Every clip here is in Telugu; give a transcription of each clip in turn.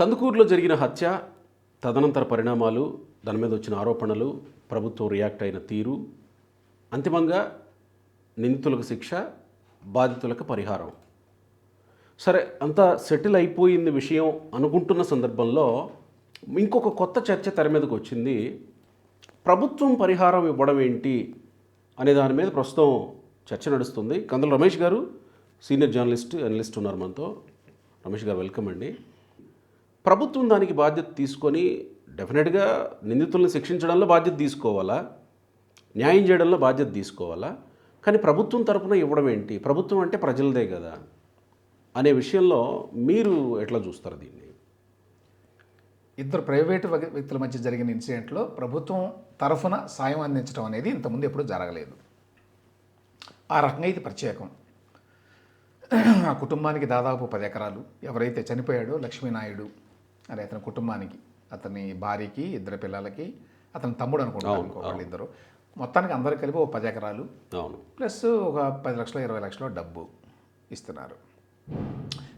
కందుకూరులో జరిగిన హత్య తదనంతర పరిణామాలు దాని మీద వచ్చిన ఆరోపణలు ప్రభుత్వం రియాక్ట్ అయిన తీరు అంతిమంగా నిందితులకు శిక్ష బాధితులకు పరిహారం. సరే అంతా సెటిల్ అయిపోయింది విషయం అనుకుంటున్న సందర్భంలో ఇంకొక కొత్త చర్చ తెర మీదకి వచ్చింది. ప్రభుత్వం పరిహారం ఇవ్వడం ఏంటి అనే దాని మీద ప్రస్తుతం చర్చ నడుస్తుంది. కందుల రమేష్ గారు సీనియర్ జర్నలిస్ట్ అనలిస్ట్ ఉన్నారు మనతో. రమేష్ గారు వెల్కమ్ అండి. ప్రభుత్వం దానికి బాధ్యత తీసుకొని డెఫినెట్గా నిందితుల్ని శిక్షించడంలో బాధ్యత తీసుకోవాలా? న్యాయం చేయడంలో బాధ్యత తీసుకోవాలా? కానీ ప్రభుత్వం తరపున ఇవ్వడం ఏంటి? ప్రభుత్వం అంటే ప్రజలదే కదా అనే విషయంలో మీరు ఎట్లా చూస్తారు దీన్ని? ఇద్దరు ప్రైవేటు వ్యక్తుల మధ్య జరిగిన ఇన్సిడెంట్లో ప్రభుత్వం తరఫున సాయం అందించడం అనేది ఇంతకుముందు ఎప్పుడూ జరగలేదు. ఆ రకంగా ఇది ప్రత్యేకం. ఆ కుటుంబానికి దాదాపు పది ఎకరాలు. ఎవరైతే చనిపోయాడో లక్ష్మీనాయుడు అనే అతని కుటుంబానికి అతని భార్యకి ఇద్దరు పిల్లలకి అతని తమ్ముడు అనుకుంటాను ఇంకొకళ్ళు ఇద్దరు మొత్తానికి అందరికి కలిపి ఒక పది ఎకరాలు. ప్లస్ ఒక పది లక్షలు ఇరవై లక్షలు డబ్బు ఇస్తున్నారు.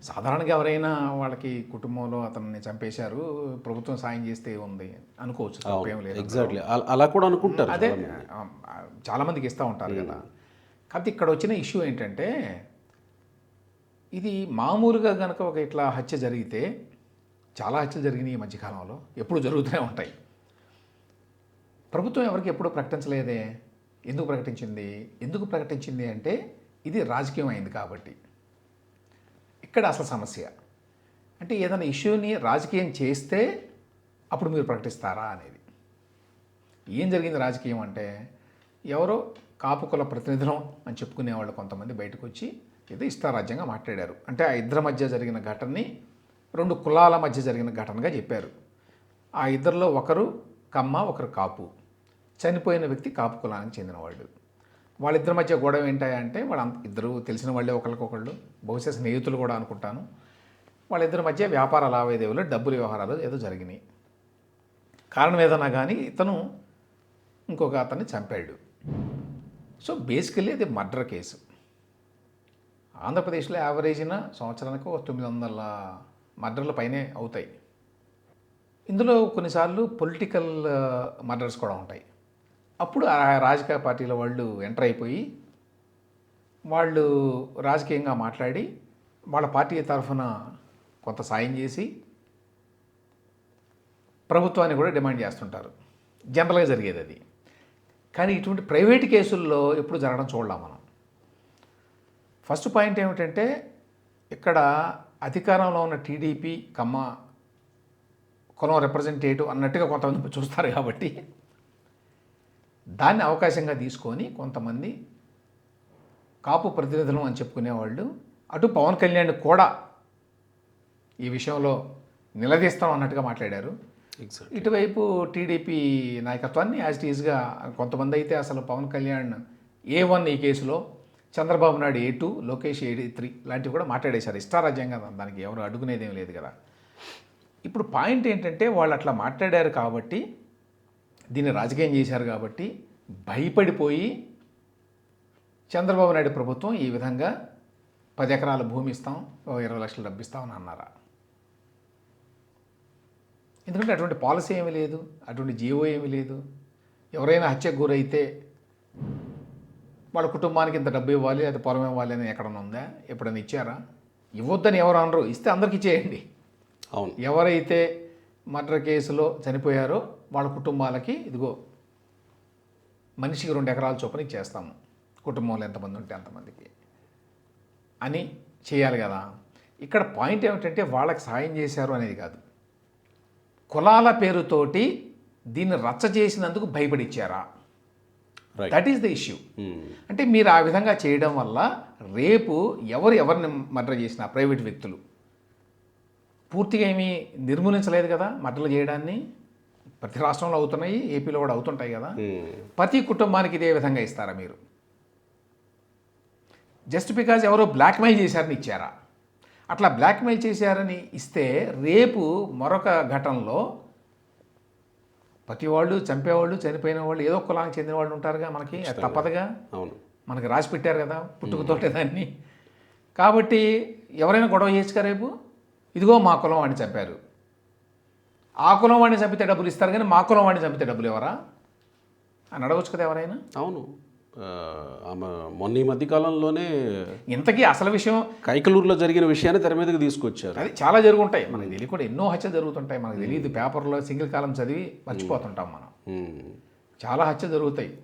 సాధారణంగా ఎవరైనా వాళ్ళకి కుటుంబంలో అతన్ని చంపేశారు ప్రభుత్వం సాయం చేస్తే ఉంది అనుకోవచ్చు తప్పేం లేదు ఎగ్జాక్ట్లీ అలా కూడా అనుకుంటారు అదే ఆ, ఆ, చాలా మందికి ఇస్తూ ఉంటారు కదా. కాకపోతే ఇక్కడ వచ్చిన ఇష్యూ ఏంటంటే ఇది మామూలుగా కనుక ఒక ఇట్లా హత్య జరిగితే చాలా హత్యలు జరిగినాయి ఈ మధ్యకాలంలో ఎప్పుడు జరుగుతూనే ఉంటాయి. ప్రభుత్వం ఎవరికి ఎప్పుడు ప్రకటించలేదే? ఎందుకు ప్రకటించింది? ఎందుకు ప్రకటించింది అంటే ఇది రాజకీయం అయింది కాబట్టి. ఇక్కడ అసలు సమస్య. అంటే ఏదైనా ఇష్యూని రాజకీయం చేస్తే అప్పుడు మీరు ప్రకటిస్తారా అనేది. ఏం జరిగింది రాజకీయం అంటే ఎవరో కాపు కుల ప్రతినిధులం అని చెప్పుకునే వాళ్ళు కొంతమంది బయటకు వచ్చి ఏదో ఇష్టారాజ్యంగా మాట్లాడారు. అంటే ఆ ఇద్దరి మధ్య జరిగిన ఘటనని రెండు కులాల మధ్య జరిగిన ఘటనగా చెప్పారు. ఆ ఇద్దరిలో ఒకరు కమ్మ ఒకరు కాపు. చనిపోయిన వ్యక్తి కాపు కులానికి చెందినవాడు వాళ్ళిద్దరి మధ్య గొడవ ఏంటంటే వాళ్ళ ఇద్దరు తెలిసిన వాళ్ళే ఒకరికొకళ్ళు బహుశా స్నేహితులు కూడా అనుకుంటాను. వాళ్ళిద్దరి మధ్య వ్యాపార లావాదేవీలు డబ్బుల వ్యవహారాలు ఏదో జరిగినాయి. కారణం ఏదన్నా కానీ ఇతను ఇంకొక అతన్ని చంపాడు. సో బేసికల్లీ అది మర్డర్ కేసు. ఆంధ్రప్రదేశ్లో యావరేజ్న సంవత్సరానికి ఒక తొమ్మిది వందల మర్డర్ల పైనే అవుతాయి. ఇందులో కొన్నిసార్లు పొలిటికల్ మర్డర్స్ కూడా ఉంటాయి. అప్పుడు ఆ రాజకీయ పార్టీల వాళ్ళు ఎంటర్ అయిపోయి వాళ్ళు రాజకీయంగా మాట్లాడి వాళ్ళ పార్టీ తరఫున కొంత సాయం చేసి ప్రభుత్వాన్ని కూడా డిమాండ్ చేస్తుంటారు. జనరల్గా జరిగేది అది. కానీ ఇటువంటి ప్రైవేట్ కేసుల్లో ఎప్పుడు జరగడం చూడలేం మనం. ఫస్ట్ పాయింట్ ఏమిటంటే ఇక్కడ అధికారంలో ఉన్న టీడీపీ కమ్మ కులం రిప్రజెంటేటివ్ అన్నట్టుగా కొంతమంది చూస్తారు కాబట్టి దాన్ని అవకాశంగా తీసుకొని కొంతమంది కాపు ప్రతినిధులు అని చెప్పుకునేవాళ్ళు. అటు పవన్ కళ్యాణ్ కూడా ఈ విషయంలో నిలదీస్తాం అన్నట్టుగా మాట్లాడారు. ఇటువైపు టీడీపీ నాయకత్వాన్ని యాజ్ ఇట్ ఈజ్గా కొంతమంది అయితే అసలు పవన్ కళ్యాణ్ ఏ వన్ ఈ కేసులో Chandrababu Naidu A two Lokesh A three లాంటివి కూడా మాట్లాడేశారు. ఇష్టారాజ్యంగా దానికి ఎవరు అడుగునేదేం లేదు కదా. ఇప్పుడు పాయింట్ ఏంటంటే వాళ్ళు అట్లా మాట్లాడారు కాబట్టి దీన్ని రాజకీయం చేశారు కాబట్టి భయపడిపోయి చంద్రబాబు నాయుడు ప్రభుత్వం ఈ విధంగా పది ఎకరాల భూమి ఇస్తాం ఓ ఇరవై లక్షలు డబ్బిస్తామని అన్నారా? ఎందుకంటే అటువంటి పాలసీ ఏమీ లేదు అటువంటి జీవో ఏమీ లేదు. ఎవరైనా హత్యకు గురైతే వాళ్ళ కుటుంబానికి ఇంత డబ్బు ఇవ్వాలి అది పొలం ఇవ్వాలి అని ఎక్కడన్నా ఉందా? ఎప్పుడైనా ఇచ్చారా? ఇవ్వద్దని ఎవరు అనరు. ఇస్తే అందరికి ఇచ్చేయండి. అవును. ఎవరైతే మర్డర్ కేసులో చనిపోయారో వాళ్ళ కుటుంబాలకి ఇదిగో మనిషికి రెండు ఎకరాల చొప్పున ఇచ్చేస్తాము. కుటుంబంలో ఎంతమంది ఉంటే అంతమందికి. అని చేయాలి కదా. ఇక్కడ పాయింట్ ఏమిటంటే వాళ్ళకి సాయం చేశారు అనేది కాదు. కులాల పేరుతోటి దీన్ని రచ్చ చేసినందుకు భయపడిచ్చారా? దట్ ఈస్ ద ఇష్యూ అంటే మీరు ఆ విధంగా చేయడం వల్ల రేపు ఎవరు ఎవరిని మర్డర్ చేసినా ప్రైవేట్ వ్యక్తులు పూర్తిగా ఏమీ నిర్మూలించలేదు కదా మర్డర్లు చేయడాన్ని? ప్రతి రాష్ట్రంలో అవుతున్నాయి ఏపీలో కూడా అవుతుంటాయి కదా. ప్రతి కుటుంబానికి ఇదే విధంగా ఇస్తారా మీరు? జస్ట్ బికాజ్ ఎవరో బ్లాక్మెయిల్ చేశారని ఇచ్చారా? అట్లా బ్లాక్మెయిల్ చేశారని ఇస్తే రేపు మరొక ఘటనలో ప్రతి వాళ్ళు చంపేవాళ్ళు చనిపోయిన వాళ్ళు ఏదో కులానికి చెందిన వాళ్ళు ఉంటారుగా మనకి. అది తప్పదుగా. అవును. మనకి రాసి పెట్టారు కదా పుట్టుకతోటే దాన్ని. కాబట్టి ఎవరైనా గొడవ చేయొచ్చుగా రేపు? ఇదిగో మా కులం వాడిని చంపారు. ఆ కులం వాడిని చంపితే డబ్బులు ఇస్తారు కానీ మా కులం వాడిని చంపితే డబ్బులు ఎవరా? అని అడగచ్చు కదా ఎవరైనా? అవును. ఆమె మొన్న ఈ మధ్య కాలంలోనే ఇంతకీ అసలు విషయం కైకలూరులో జరిగిన విషయాన్ని తెర మీదకి తీసుకొచ్చారు. అది చాలా జరుగుంటాయి. మనకి తెలియకుండా ఎన్నో హత్యలు జరుగుతుంటాయి. మనకు తెలియదు. పేపర్లో సింగిల్ కాలం చదివి మర్చిపోతుంటాం మనం. చాలా హత్యలు జరుగుతాయి.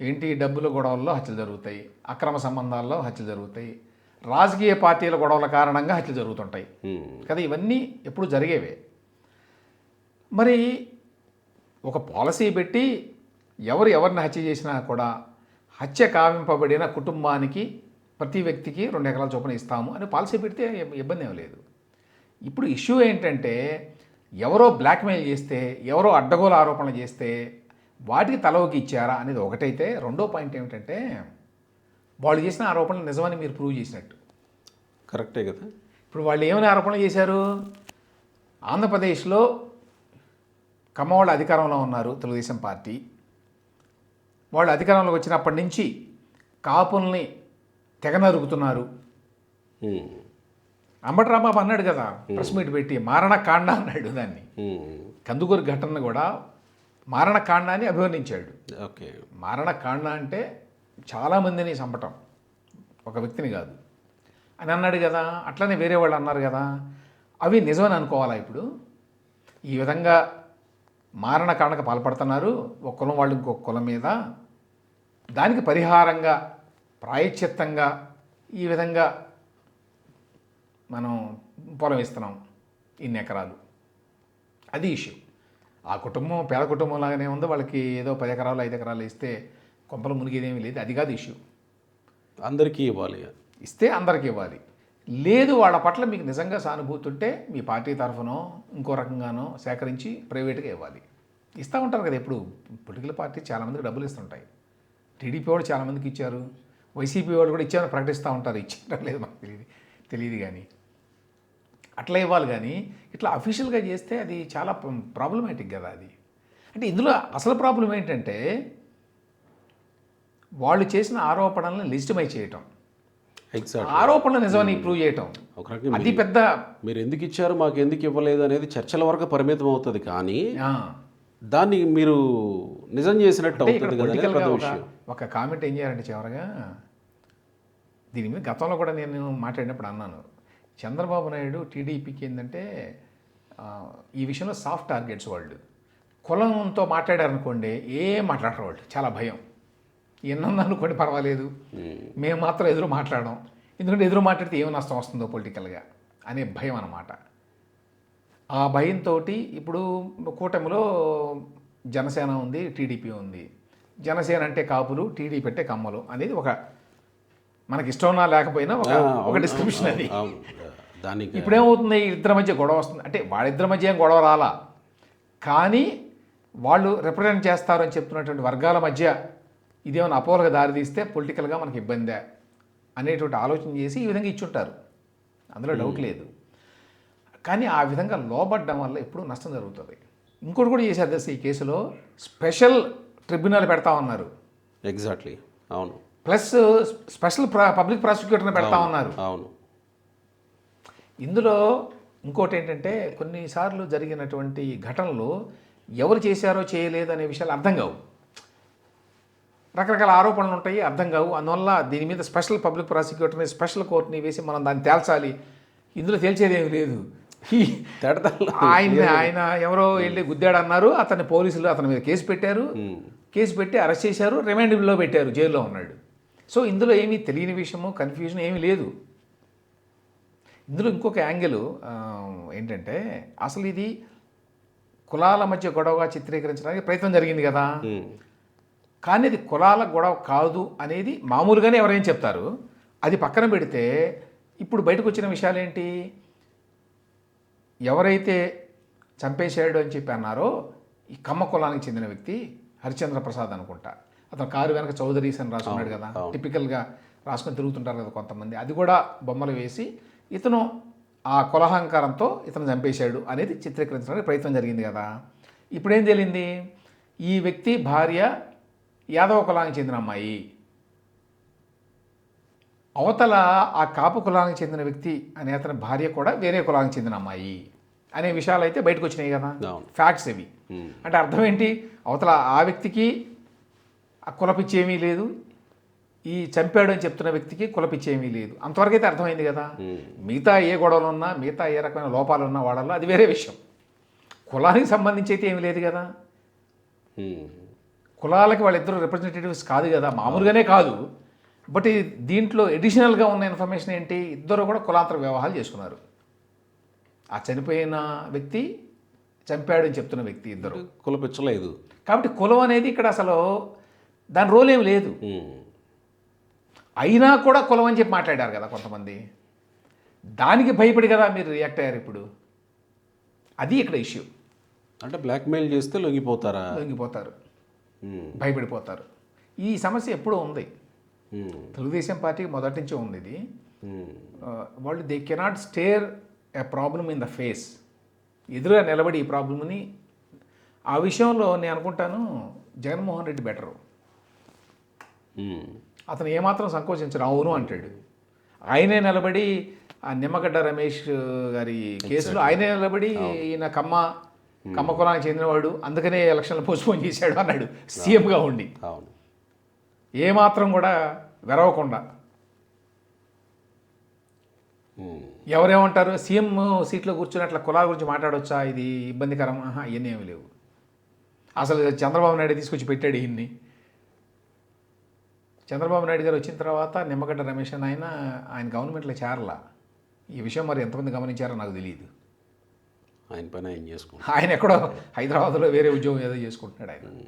ఏంటి? డబ్బుల గొడవల్లో హత్యలు జరుగుతాయి. అక్రమ సంబంధాల్లో హత్యలు జరుగుతాయి. రాజకీయ పార్టీల గొడవల కారణంగా హత్యలు జరుగుతుంటాయి. కదా ఇవన్నీ ఎప్పుడు జరిగేవే. మరి ఒక పాలసీ పెట్టి ఎవరు ఎవరిని హత్య చేసినా కూడా హత్య కావింపబడిన కుటుంబానికి ప్రతి వ్యక్తికి రెండు ఎకరాల చొప్పున ఇస్తాము అని పాలసీ పెడితే ఇబ్- ఇబ్బంది ఏం లేదు. ఇప్పుడు ఇష్యూ ఏంటంటే ఎవరో బ్లాక్మెయిల్ చేస్తే ఎవరో అడ్డగోలు ఆరోపణలు చేస్తే వాటికి తలవకి ఇచ్చారా అనేది ఒకటైతే రెండో పాయింట్ ఏమిటంటే వాళ్ళు చేసిన ఆరోపణలు నిజమని మీరు ప్రూవ్ చేసినట్టు. కరెక్టే కదా? ఇప్పుడు వాళ్ళు ఏమైనా ఆరోపణలు చేశారు? ఆంధ్రప్రదేశ్లో కమ్మవాళ్ళు అధికారంలో ఉన్నారు తెలుగుదేశం పార్టీ. వాళ్ళు అధికారంలోకి వచ్చినప్పటి నుంచి కాపుల్ని తెగ నరుకుతున్నారు ఉమ్, అంబటి రాంబాబు అన్నాడు కదా ప్రెస్ మీట్ పెట్టి మారణ కాండ అన్నాడు దాన్ని. కందుకూరు ఘటనను కూడా మారణ కాండ అని అభివర్ణించాడు. ఓకే. మారణ కాండ అంటే చాలామందిని చంపటం ఒక వ్యక్తిని కాదు. అని అన్నాడు కదా అట్లనే వేరే వాళ్ళు అన్నారు కదా అవి నిజమని అనుకోవాలా ఇప్పుడు? ఈ విధంగా మారణ కాండకు పాల్పడుతున్నారు. ఒక కులం వాళ్ళు ఇంకొక కులం మీద. దానికి పరిహారంగా ప్రాయశ్చిత్తంగా ఈ విధంగా మనం పొలం ఇస్తున్నాం ఇన్ని ఎకరాలు. అది ఇష్యూ. ఆ కుటుంబం పేద కుటుంబం లాగానే ఉందో. వాళ్ళకి ఏదో పది ఎకరాలు ఐదు ఎకరాలు ఇస్తే కొంపలు మునిగేదేమీ లేదు. అది కాదు ఇష్యూ. అందరికీ ఇవ్వాలి ఇస్తే అందరికి ఇవ్వాలి. లేదు వాళ్ళ పట్ల మీకు నిజంగా సానుభూతి ఉంటే మీ పార్టీ తరఫునో ఇంకో రకంగానో సేకరించి ప్రైవేట్గా ఇవ్వాలి. ఇస్తూ ఉంటారు కదా ఎప్పుడు. పొలిటికల్ పార్టీ చాలామందికి డబ్బులు ఇస్తుంటాయి. టీడీపీ వాళ్ళు చాలామందికి ఇచ్చారు. వైసీపీ వాళ్ళు కూడా ఇచ్చారని ప్రకటిస్తూ ఉంటారు. ఇచ్చారా లేదు మాకు తెలియదు. తెలియదు కానీ. అట్లా ఇవ్వాలి కానీ ఇట్లా అఫీషియల్గా చేస్తే అది చాలా ప్రాబ్లమేటిక్ కదా అది. అంటే ఇందులో అసలు ప్రాబ్లం ఏంటంటే వాళ్ళు చేసిన ఆరోపణలను లిజిటమై చేయటం. ఆరోపణలు నిజమని ప్రూవ్ చేయటం. ఒక రకంగా అది పెద్ద మీరు ఎందుకు ఇచ్చారు మాకు ఎందుకు ఇవ్వలేదు అనేది చర్చల వరకు పరిమితం అవుతుంది. కానీ దాన్ని మీరు నిజం చేసినట్టు అవుతుంది కదా ఒక కామెంట్ ఏం చేయాలంటే చివరగా దీని మీద గతంలో కూడా నేను మాట్లాడినప్పుడు అన్నాను. చంద్రబాబు నాయుడు టీడీపీకి ఏంటంటే ఈ విషయంలో సాఫ్ట్ టార్గెట్స్ వాళ్ళు. కులంతో మాట్లాడారనుకోండి ఏం మాట్లాడరు వాళ్ళు. చాలా భయం. ఎన్నుంది అనుకోండి పర్వాలేదు. మేము. మాత్రం ఎదురు మాట్లాడడం. ఎందుకంటే ఎదురు మాట్లాడితే ఏమి నష్టం వస్తుందో పొలిటికల్గా అనే భయం అన్నమాట. ఆ భయంతో ఇప్పుడు కూటమిలో జనసేన ఉంది టీడీపీ ఉంది. జనసేన అంటే కాపులు టీడీపీ అంటే కమ్మలు అనేది ఒక మనకి ఇష్టం లేకపోయినా ఒక ఒక డిస్క్రిప్షన్ అది. దానికి ఇప్పుడు ఏమవుతుంది ఇద్దరి మధ్య గొడవ వస్తుంది. అంటే వాళ్ళిద్దరి మధ్య ఏం గొడవ రాలా? కానీ వాళ్ళు రిప్రజెంట్ చేస్తారు అని చెప్తున్నటువంటి వర్గాల మధ్య ఇదేమైనా అపోహలకు దారితీస్తే పొలిటికల్గా మనకి ఇబ్బందే అనేటువంటి ఆలోచన చేసి ఈ విధంగా ఇచ్చుంటారు. అందులో డౌట్ లేదు. కానీ ఆ విధంగా లోబడ్డం వల్ల ఎప్పుడూ నష్టం జరుగుతుంది. ఇంకోటి కూడా చేశారు తెలుసా ఈ కేసులో? స్పెషల్ ట్రిబ్యునల్ పెడతా ఉన్నారు. ఎగ్జాక్ట్లీ అవును. ప్లస్ స్పెషల్ పబ్లిక్ ప్రాసిక్యూటర్ని పెడతా ఉన్నారు. అవును. ఇందులో ఇంకోటి ఏంటంటే కొన్నిసార్లు జరిగినటువంటి ఘటనలు ఎవరు చేశారో చేయలేదు అనే విషయాలు అర్థం కావు. రకరకాల ఆరోపణలు ఉంటాయి అర్థం కావు. అందువల్ల దీని మీద స్పెషల్ పబ్లిక్ ప్రాసిక్యూటర్ని స్పెషల్ కోర్టుని వేసి మనం దాన్ని తేల్చాలి. ఇందులో తేల్చేదేమీ లేదు. ఆయన ఆయన ఎవరో వెళ్ళి గుద్దాడు అన్నారు అతన్ని పోలీసులు అతని మీద కేసు పెట్టారు. కేసు పెట్టి అరెస్ట్ చేశారు. రిమాండ్లో పెట్టారు జైల్లో ఉన్నాడు. సో ఇందులో ఏమీ తెలియని విషయము కన్ఫ్యూజన్ ఏమీ లేదు. ఇందులో ఇంకొక యాంగిల్ ఏంటంటే అసలు ఇది కులాల మధ్య గొడవగా చిత్రీకరించడానికి ప్రయత్నం జరిగింది కదా. కానీ అది కులాల గొడవ కాదు అనేది మామూలుగానే ఎవరైనా చెప్తారు. అది పక్కన పెడితే ఇప్పుడు బయటకు వచ్చిన విషయాలు ఏంటి ఎవరైతే చంపేశాడు అని చెప్పి అన్నారో ఈ కమ్మ కులానికి చెందిన వ్యక్తి హరిచంద్ర ప్రసాద్ అనుకుంటా. అతను కారు వెనక చౌదరీస్ అని రాసుకున్నాడు కదా. టిపికల్గా రాసుకొని తిరుగుతుంటారు కదా కొంతమంది. అది కూడా బొమ్మలు వేసి ఇతను ఆ కులహంకారంతో ఇతను చంపేశాడు అనేది చిత్రీకరించడానికి ప్రయత్నం జరిగింది కదా. ఇప్పుడేం తేలింది ఈ వ్యక్తి భార్య యాదవ కులానికి చెందిన అమ్మాయి. అవతల ఆ కాపు కులానికి చెందిన వ్యక్తి అనే అతని భార్య కూడా వేరే కులానికి చెందిన అమ్మాయి అనే విషయాలు అయితే బయటకు వచ్చినాయి కదా. ఫ్యాక్ట్స్ ఇవి. అంటే అర్థం ఏంటి? అవతల ఆ వ్యక్తికి ఆ కులపిచ్చి ఏమీ లేదు. ఈ చంపాడు అని చెప్తున్న వ్యక్తికి కులపిచ్చి ఏమీ లేదు. అంతవరకు అయితే అర్థమైంది కదా. మిగతా ఏ గొడవలు ఉన్నా మిగతా ఏ రకమైన లోపాలు ఉన్నా వాడల్లో అది వేరే విషయం. కులానికి సంబంధించి అయితే ఏమీ లేదు కదా. కులాలకి వాళ్ళిద్దరు రిప్రజెంటేటివ్స్ కాదు కదా మామూలుగానే కాదు. బట్ ఈ దీంట్లో ఎడిషనల్గా ఉన్న ఇన్ఫర్మేషన్ ఏంటి? ఇద్దరు కూడా కులాంతర వ్యవహారాలు చేసుకున్నారు. ఆ చనిపోయిన వ్యక్తి చంపాడు అని చెప్తున్న వ్యక్తి ఇద్దరు. కులపించలేదు కాబట్టి కులం అనేది ఇక్కడ అసలు దాని రోల్ ఏమి లేదు. అయినా కూడా కులం అని చెప్పి మాట్లాడారు కదా కొంతమంది. దానికి భయపడి కదా మీరు రియాక్ట్ అయ్యారు ఇప్పుడు. అది ఇక్కడ ఇష్యూ అంటే బ్లాక్మెయిల్ చేస్తే లొంగిపోతారా? లొంగిపోతారు. భయపడిపోతారు. ఈ సమస్య ఎప్పుడూ ఉంది. ఉమ్. తెలుగుదేశం పార్టీకి మొదటి నుంచి ఉంది ఇది. ఆ, వాళ్ళు they cannot stare a problem in the face. ఎదురుగా నిలబడి ఈ ప్రాబ్లమ్ని. ఆ విషయంలో నేను అనుకుంటాను జగన్మోహన్ రెడ్డి బెటరు. అతను ఏమాత్రం సంకోచించడు అవును అంటాడు. ఆయనే నిలబడి ఆ నిమ్మగడ్డ రమేష్ గారి కేసులో ఆయనే నిలబడి ఈయన కమ్మ కమ్మ కులానికి చెందినవాడు అందుకనే ఎలక్షన్లు పోస్ట్పోన్ చేశాడు అన్నాడు. సీఎంగా ఉండి. అవును. ఏమాత్రం కూడా వెరవకుండా. ఉమ్. ఎవరేమంటారు? సీఎం సీట్లో కూర్చుని అట్లా కులాల గురించి మాట్లాడొచ్చా? ఇది ఇబ్బందికరం. ఆహా ఇవన్నీ ఏమి లేవు. అసలు చంద్రబాబు నాయుడు తీసుకొచ్చి పెట్టాడు ఈయన్ని. చంద్రబాబు నాయుడు గారు వచ్చిన తర్వాత నిమ్మగడ్డ రమేష్ అని ఆయన ఆయన గవర్నమెంట్లో చేరలా. ఈ విషయం మరి ఎంతమంది గమనించారో నాకు తెలియదు. ఆయన పైన ఆయన చేసుకుంటాం ఆయన ఎక్కడో హైదరాబాద్లో వేరే ఉద్యోగం ఏదో చేసుకుంటున్నాడు ఆయన.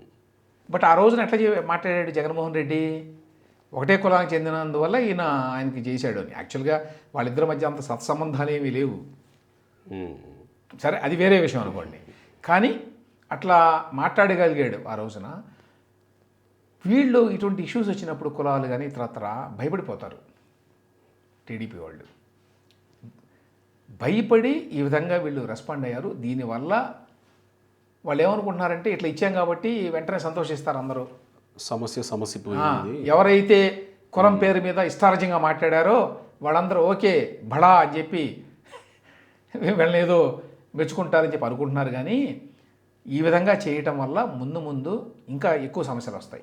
బట్ ఆ రోజున ఎట్లా మాట్లాడాడు జగన్మోహన్ రెడ్డి? ఒకటే కులానికి చెందినందువల్ల ఈయన ఆయనకి చేశాడు అని. యాక్చువల్గా వాళ్ళిద్దరి మధ్య అంత సత్సంబంధాలు ఏమీ లేవు. సరే అది వేరే విషయం అనుకోండి. కానీ అట్లా మాట్లాడగలిగాడు ఆ రోజున. వీళ్ళు ఇటువంటి ఇష్యూస్ వచ్చినప్పుడు కులాలు కానీ ఇతరత్ర భయపడిపోతారు. టీడీపీ వాళ్ళు. భయపడి ఈ విధంగా వీళ్ళు రెస్పాండ్ అయ్యారు. దీనివల్ల వాళ్ళు ఏమనుకుంటున్నారంటే ఇట్లా ఇచ్చాం కాబట్టి వెంటనే సంతోషిస్తారు అందరూ. సమస్య సమస్య ఎవరైతే కులం పేరు మీద ఇష్టారజ్యంగా మాట్లాడారో వాళ్ళందరూ ఓకే బడా అని చెప్పి వీళ్ళని ఏదో మెచ్చుకుంటారని చెప్పి అనుకుంటున్నారు కానీ ఈ విధంగా చేయటం వల్ల ముందు ముందు ఇంకా ఎక్కువ సమస్యలు వస్తాయి.